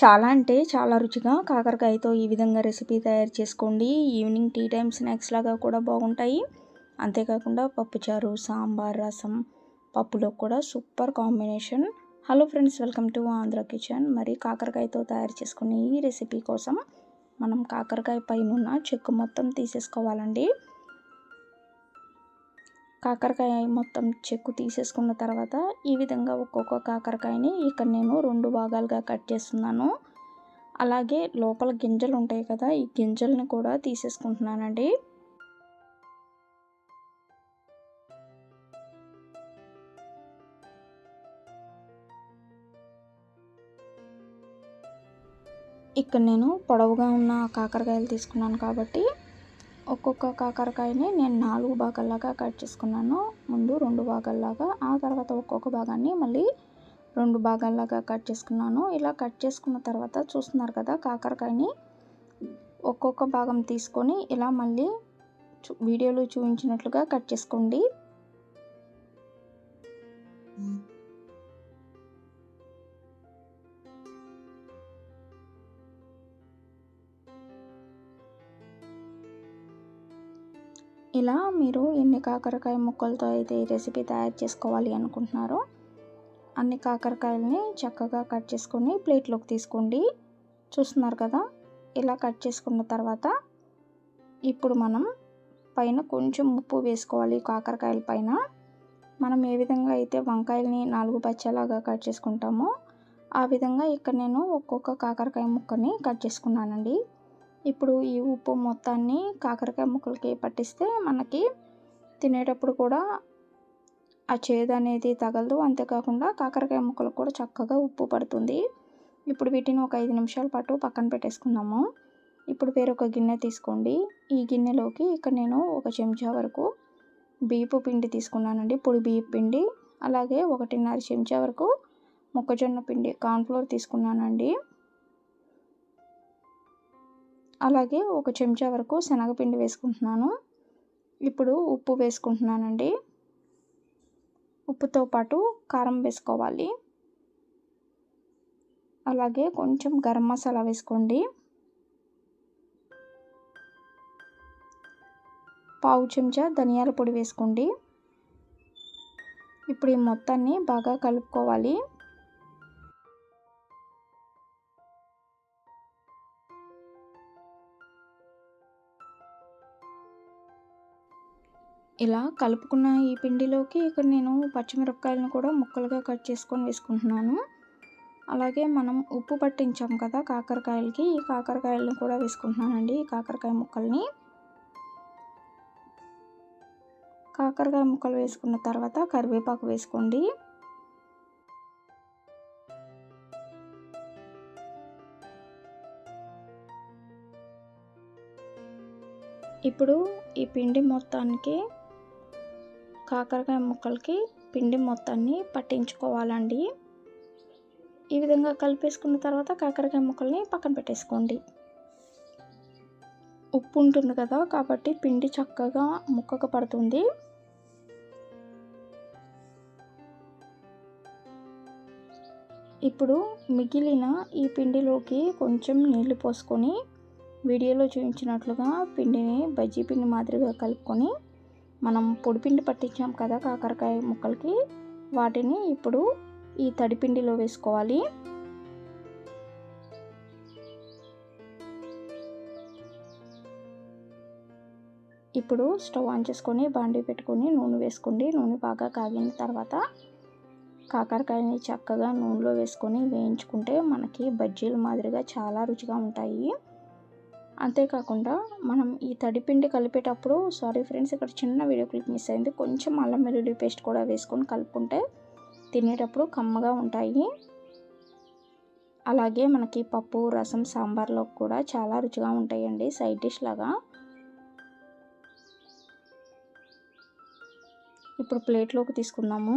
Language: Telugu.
చాలా అంటే చాలా రుచిగా కాకరకాయతో ఈ విధంగా రెసిపీ తయారు చేసుకోండి. ఈవినింగ్ టీ టైం స్నాక్స్ లాగా కూడా బాగుంటాయి. అంతేకాకుండా పప్పుచారు సాంబార్ రసం పప్పులో కూడా super combination. Hello friends welcome to Andhra kitchen. మరి కాకరకాయతో తయారు చేసుకునే ఈ రెసిపీ కోసం మనం కాకరకాయ పైన చెక్కు మొత్తం తీసేసుకోవాలండి. కాకరకాయ మొత్తం చెక్కు తీసేసుకున్న తర్వాత ఈ విధంగా ఒక్కొక్క కాకరకాయని ఇక్కడ నేను రెండు భాగాలుగా కట్ చేస్తున్నాను. అలాగే లోపల గింజలు ఉంటాయి కదా ఈ గింజల్ని కూడా తీసేసుకుంటున్నానండి. ఇక్కడ నేను పొడవుగా ఉన్న కాకరకాయలు తీసుకున్నాను కాబట్టి ఒక్కొక్క కాకరకాయని నేను నాలుగు భాగాల్లాగా కట్ చేసుకున్నాను. ముందు రెండు భాగాల్లాగా ఆ తర్వాత ఒక్కొక్క భాగాన్ని మళ్ళీ రెండు భాగాల్లాగా కట్ చేసుకున్నాను. ఇలా కట్ చేసుకున్న తర్వాత చూస్తున్నారు కదా కాకరకాయని ఒక్కొక్క భాగం తీసుకొని ఇలా మళ్ళీ వీడియోలో చూపించినట్లుగా కట్ చేసుకోండి. ఇలా మీరు ఎన్ని కాకరకాయ ముక్కలతో అయితే ఈ రెసిపీ తయారు చేసుకోవాలి అనుకుంటున్నారో అన్ని కాకరకాయలని చక్కగా కట్ చేసుకొని ప్లేట్లోకి తీసుకోండి. చూస్తున్నారు కదా? ఇలా కట్ చేసుకున్న తర్వాత ఇప్పుడు మనం పైన కొంచెం ఉప్పు వేసుకోవాలి కాకరకాయల పైన. మనం ఏ విధంగా అయితే వంకాయలని నాలుగు పచ్చలాగా కట్ చేసుకుంటామో ఆ విధంగా ఇక్కడ నేను ఒక్కొక్క కాకరకాయ ముక్కని కట్ చేసుకున్నానండి. ఇప్పుడు ఈ ఉప్పు మొత్తాన్ని కాకరకాయ ముక్కలకి పట్టిస్తే మనకి తినేటప్పుడు కూడా ఆ చేదు అనేది తగలదు. అంతేకాకుండా కాకరకాయ ముక్కలకు కూడా చక్కగా ఉప్పు పడుతుంది. ఇప్పుడు వీటిని ఒక ఐదు నిమిషాల పాటు పక్కన పెట్టేసుకుందాము. ఇప్పుడు వేరొక గిన్నె తీసుకోండి. ఈ గిన్నెలోకి ఇక్కడ నేను ఒక చెంచా వరకు బియ్యపు పిండి తీసుకున్నానండి. పొడి బియ్యపు పిండి అలాగే ఒకటిన్నర చెంచా వరకు మొక్కజొన్న పిండి కార్న్ఫ్లోర్ తీసుకున్నానండి. అలాగే ఒక చెంచా వరకు శనగపిండి వేసుకుంటున్నాను. ఇప్పుడు ఉప్పు వేసుకుంటున్నానండి. ఉప్పుతో పాటు కారం వేసుకోవాలి. అలాగే కొంచెం గరం మసాలా వేసుకోండి. పావు చెంచా ధనియాల పొడి వేసుకోండి. ఇప్పుడు ఈ మొత్తాన్ని బాగా కలుపుకోవాలి. ఇలా కలుపుకున్న ఈ పిండిలోకి ఇక్కడ నేను పచ్చిమిరపకాయలను కూడా ముక్కలుగా కట్ చేసుకొని వేసుకుంటున్నాను. అలాగే మనం ఉప్పు పట్టించాం కదా కాకరకాయలకి ఈ కాకరకాయలను కూడా వేసుకుంటున్నానండి ఈ కాకరకాయ ముక్కల్ని. కాకరకాయ ముక్కలు వేసుకున్న తర్వాత కరివేపాకు వేసుకోండి. ఇప్పుడు ఈ పిండి మొత్తానికి కాకరకాయ ముక్కలకి పిండి మొత్తాన్ని పట్టించుకోవాలండి. ఈ విధంగా కలిపేసుకున్న తర్వాత కాకరకాయ ముక్కల్ని పక్కన పెట్టేసుకోండి. ఉప్పు ఉంటుంది కదా కాబట్టి పిండి చక్కగా ముక్కకు పడుతుంది. ఇప్పుడు మిగిలిన ఈ పిండిలోకి కొంచెం నీళ్ళు పోసుకొని వీడియోలో చూపించినట్లుగా పిండిని బజ్జీ పిండి మాదిరిగా కలుపుకొని మనం పొడిపిండి పట్టించాం కదా కాకరకాయ ముక్కలకి వాటిని ఇప్పుడు ఈ తడిపిండిలో వేసుకోవాలి. ఇప్పుడు స్టవ్ ఆన్ చేసుకొని బాండీ పెట్టుకొని నూనె వేసుకోండి. నూనె బాగా కాగిన తర్వాత కాకరకాయని చక్కగా నూనెలో వేసుకొని వేయించుకుంటే మనకి బజ్జీల మాదిరిగా చాలా రుచిగా ఉంటాయి. అంతేకాకుండా మనం ఈ తడిపిండి కలిపేటప్పుడు సారీ ఫ్రెండ్స్ ఇక్కడ చిన్న వీడియో క్లిప్ మిస్ అయింది. కొంచెం అల్లం వెల్లుల్లి పేస్ట్ కూడా వేసుకొని కలుపుకుంటే తినేటప్పుడు కమ్మగా ఉంటాయి. అలాగే మనకి పప్పు రసం సాంబార్లో కూడా చాలా రుచిగా ఉంటాయండి సైడ్ డిష్ లాగా. ఇప్పుడు ప్లేట్లోకి తీసుకుందాము.